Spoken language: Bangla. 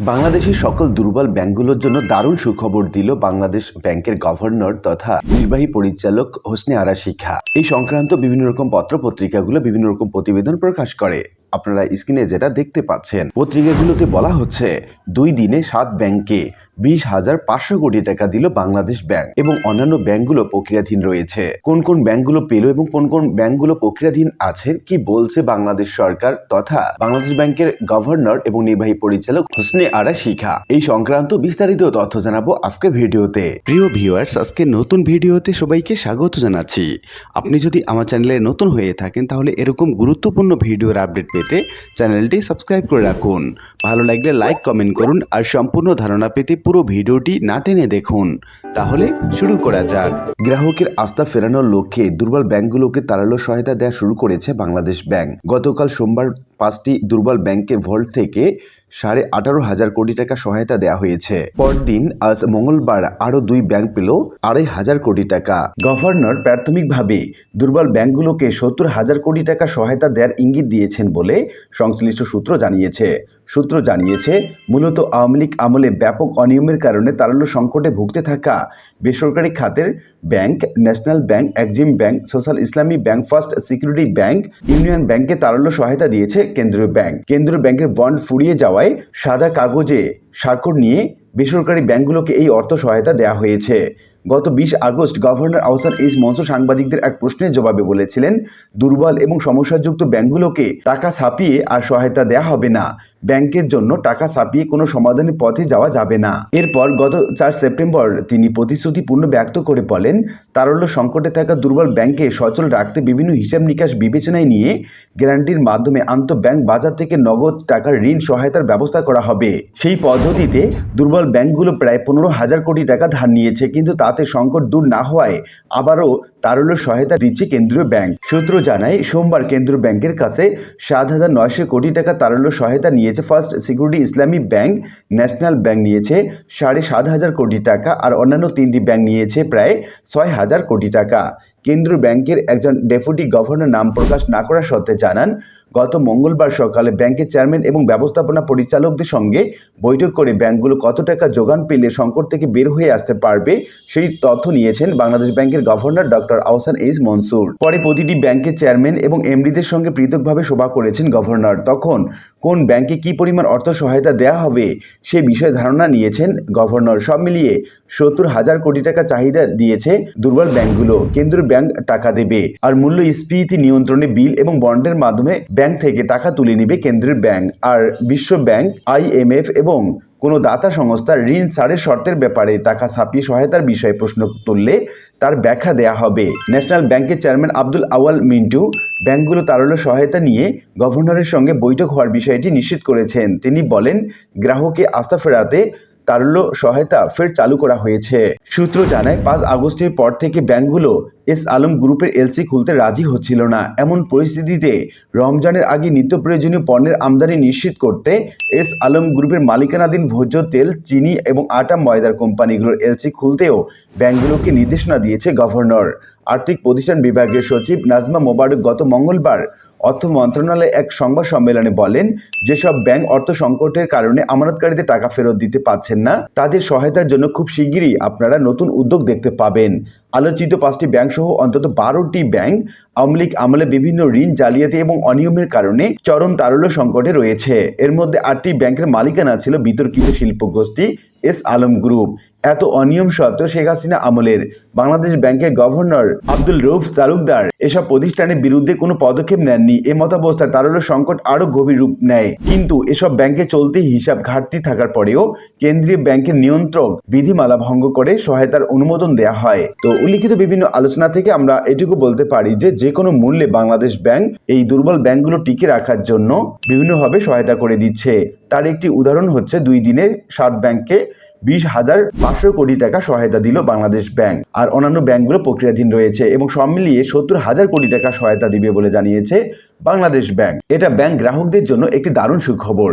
বাংলাদেশের সকল দুর্বল ব্যাংকগুলোর জন্য দারুণ সুখবর দিল বাংলাদেশ ব্যাংকের গভর্নর তথা নির্বাহী পরিচালক হোসনে আরা শিখা এই সংক্রান্ত বিভিন্ন রকম পত্র পত্রিকাগুলো বিভিন্ন রকম প্রতিবেদন প্রকাশ করে। আপনারা স্ক্রিনে যেটা দেখতে পাচ্ছেন, পত্রিকাগুলোতে বলা হচ্ছে, দুই দিনে সাত ব্যাংকে বিশ হাজার পাঁচশো কোটি টাকা দিল বাংলাদেশ ব্যাংক এবং অন্যান্য ব্যাংকগুলো প্রক্রিয়াধীন রয়েছে। কোন কোন ব্যাংকগুলো পেল এবং কোন কোন ব্যাংকগুলো প্রক্রিয়াধীন আছে কি বলছে বাংলাদেশ সরকার তথা বাংলাদেশ ব্যাংকের গভর্নর এবং নির্বাহী পরিচালক হোসনে আরা শিখা এই সংক্রান্ত বিস্তারিত তথ্য জানাব আজকের ভিডিওতে। প্রিয় ভিউয়ার্স, আজকে নতুন ভিডিওতে সবাইকে স্বাগত জানাচ্ছি। আপনি যদি আমার চ্যানেলে নতুন হয়ে থাকেন, তাহলে এরকম গুরুত্বপূর্ণ ভিডিওর আপডেট পেতে চ্যানেলটি সাবস্ক্রাইব করে রাখুন। ভালো লাগলে লাইক, কমেন্ট করুন আর সম্পূর্ণ ধারণা পেতে পুরো ভিডিওটি না টেনে দেখুন। তাহলে শুরু করা যাক। গ্রাহকের আস্থা ফেরানোর লক্ষ্যে দুর্বল ব্যাংকগুলোকে তাড়ালো সহায়তা দেওয়া শুরু করেছে বাংলাদেশ ব্যাংক। গতকাল সোমবার পাঁচটি দুর্বল ব্যাংকে ভল্ট থেকে সাড়ে আঠারো হাজার কোটি টাকা সহায়তা দেওয়া হয়েছে। পরদিন আজ মঙ্গলবার আরও দুই ব্যাংক পেল আড়াই হাজার কোটি টাকা। গভর্নর প্রাথমিকভাবে দুর্বল ব্যাংকগুলোকে সত্তর হাজার কোটি টাকা সহায়তা দেওয়ার ইঙ্গিত দিয়েছেন বলে সংশ্লিষ্ট সূত্র জানিয়েছে। সূত্র জানিয়েছে, মূলত আওয়ামী লীগ আমলে ব্যাপক অনিয়মের কারণে তারল্য সংকটে ভুগতে থাকা বেসরকারি খাতের bank, national bank Exim bank, social Islami bank, first security bank, union ব্যাংকে তারল্য সহায়তা দিয়েছে কেন্দ্রীয় ব্যাংক। কেন্দ্রীয় ব্যাংকের বন্ড ফুরিয়ে যাওয়ায় সাদা কাগজে স্বাক্ষর নিয়ে বেসরকারি ব্যাংকগুলোকে এই অর্থ সহায়তা দেওয়া হয়েছে। গত বিশ August governor Ahsan H Mansur সাংবাদিকদের এক প্রশ্নের জবাবে বলেছিলেন, দুর্বল এবং সমস্যাযুক্ত ব্যাংকগুলোকে টাকা ছাপিয়ে আর সহায়তা দেওয়া হবে না। ব্যাংকের জন্য টাকা ছাপিয়ে কোনো সমাধানের পথে যাওয়া যাবে না। এরপর গত চার সেপ্টেম্বর তিনি প্রতিশ্রুতিপূর্ণ ব্যক্ত করে বলেন, তারল্য সংকটে থাকা দুর্বল ব্যাংকে সচল রাখতে বিভিন্ন হিসাব নিকাশ বিবেচনায় নিয়ে গ্যারান্টির মাধ্যমে আন্তঃ ব্যাংক বাজার থেকে নগদ টাকার ঋণ সহায়তার ব্যবস্থা করা হবে। সেই পদ্ধতিতে দুর্বল ব্যাংকগুলো প্রায় পনেরো হাজার কোটি টাকা ধার নিয়েছে, কিন্তু তাতে সংকট দূর না হওয়ায় আবারও তারল্য সহায়তা দিচ্ছে কেন্দ্রীয় ব্যাংক। সূত্র জানায়, সোমবার কেন্দ্রীয় ব্যাংকের কাছে সাত হাজার নয়শো কোটি টাকা তারল্য সহায়তা নিয়েছে। First security Islami bank, national bank নিয়েছে সাড়ে সাত হাজার কোটি টাকা আর অন্যান্য তিনটি ব্যাংক নিয়েছে প্রায় ছয় হাজার কোটি টাকা। কেন্দ্রীয় ব্যাংকের একজন ডেপুটি গভর্নর নাম প্রকাশ না করার সত্ত্বে জানান, গত মঙ্গলবার সকালে ব্যাংকের চেয়ারম্যান এবং ব্যবস্থাপনা পরিচালকদের সঙ্গে বৈঠক করে ব্যাংকগুলো কত টাকা যোগান পেলে সংকট থেকে বের হয়ে আসতে পারবে সেই তথ্য নিয়েছেন বাংলাদেশ ব্যাংকের governor doctor Ahsan H Mansur. পরে প্রতিটি ব্যাংকের চেয়ারম্যান এবং এমডিদের সঙ্গে পৃথকভাবে সভা করেছেন গভর্নর। তখন কোন ব্যাংকে কি পরিমাণ অর্থ সহায়তা দেওয়া হবে সে বিষয়ে ধারণা নিয়েছেন গভর্নর। সব মিলিয়ে সত্তর হাজার কোটি টাকা চাহিদা দিয়েছে দুর্বল ব্যাংকগুলো। কেন্দ্রীয় ব্যাংক টাকা দেবে আর মূল্যস্ফীতি নিয়ন্ত্রণে বিল এবং বন্ডের মাধ্যমে ব্যাংক থেকে টাকা তুলে নিবে কেন্দ্রীয় ব্যাংক। আর বিশ্ব ব্যাংক আইএমএফ এবং কোনো দাতা সংস্থা ঋণ ছাড়ের শর্তের ব্যাপারে টাকা ছাপিয়ে সহায়তার বিষয়ে প্রশ্ন তুললে তার ব্যাখ্যা দেয়া হবে। ন্যাশনাল ব্যাংকের চেয়ারম্যান আব্দুল আওয়াল মিন্টু ব্যাংকগুলো তারল্য সহায়তা নিয়ে গভর্নরের সঙ্গে বৈঠক হওয়ার বিষয়টি নিশ্চিত করেছেন। তিনি বলেন, গ্রাহককে আস্থা ফেরাতে তারল্য সহায়তা ফের চালু করা হয়েছে। সূত্র জানায়, পাঁচ আগস্টের পর থেকে ব্যাংকগুলো এস আলম গ্রুপের এলসি খুলতে রাজি হচ্ছিল না। এমন পরিস্থিতিতে রমজানের আগে নিত্য প্রয়োজনীয় পণ্যের আমদানি নিশ্চিত করতে এস আলম গ্রুপের মালিকানাধীন ভোজ্য তেল, চিনি এবং আটা ময়দার কোম্পানিগুলোর এলসি খুলতেও ব্যাংকগুলোকে নির্দেশনা দিয়েছে গভর্নর। আর্থিক প্রতিষ্ঠান বিভাগের সচিব নাজমা মোবারক গত মঙ্গলবার অর্থ মন্ত্রণালয় এক সংবাদ সম্মেলনে বলেন, যেসব ব্যাংক অর্থ সংকটের কারণে আমানতকারীদের টাকা ফেরত দিতে পারছেন না, তাদের সহায়তার জন্য খুব শিগগিরই আপনারা নতুন উদ্যোগ দেখতে পাবেন। আলোচিত পাঁচটি ব্যাংক সহ অন্তত বারোটি ব্যাংক আওয়ামী লীগ আমলে বিভিন্ন ঋণ, জালিয়াতি এবং অনিয়মের কারণে চরম তারল্য সংকটে রয়েছে। এর মধ্যে আটটি ব্যাংকের মালিকানা ছিল বিতর্কিত শিল্প গোষ্ঠী এস আলম গ্রুপ। এত অনিয়ম সত্ত্বেও শেখ হাসিনা আমলের। বাংলাদেশ ব্যাংকের গভর্নর আব্দুল রৌফ তালুকদার এসব প্রতিষ্ঠানের বিরুদ্ধে কোনো পদক্ষেপ নেননি। এ মতাবস্থায় তারল্য সংকট আরও গভীর রূপ নেয়। কিন্তু এসব ব্যাংকে চলতি হিসাব ঘাটতি থাকার পরেও কেন্দ্রীয় ব্যাংকের নিয়ন্ত্রক বিধিমালা ভঙ্গ করে সহায়তার অনুমোদন দেওয়া হয়। তো উল্লিখিত বিভিন্ন আলোচনা থেকে আমরা এটুকু বলতে পারি যে যে কোনো মূল্যে বাংলাদেশ ব্যাংক এই দুর্বল ব্যাংকগুলো টিকে রাখার জন্য বিভিন্নভাবে সহায়তা করে দিচ্ছে। তার একটি উদাহরণ হচ্ছে দুই দিনে সাত ব্যাংকে বিশ হাজার পাঁচশো কোটি টাকা সহায়তা দিল বাংলাদেশ ব্যাংক। আর অন্যান্য ব্যাংকগুলো প্রক্রিয়াধীন রয়েছে এবং সব মিলিয়ে সত্তর হাজার কোটি টাকা সহায়তা দিবে বলে জানিয়েছে বাংলাদেশ ব্যাংক। এটা ব্যাংক গ্রাহকদের জন্য একটি দারুণ সুখবর।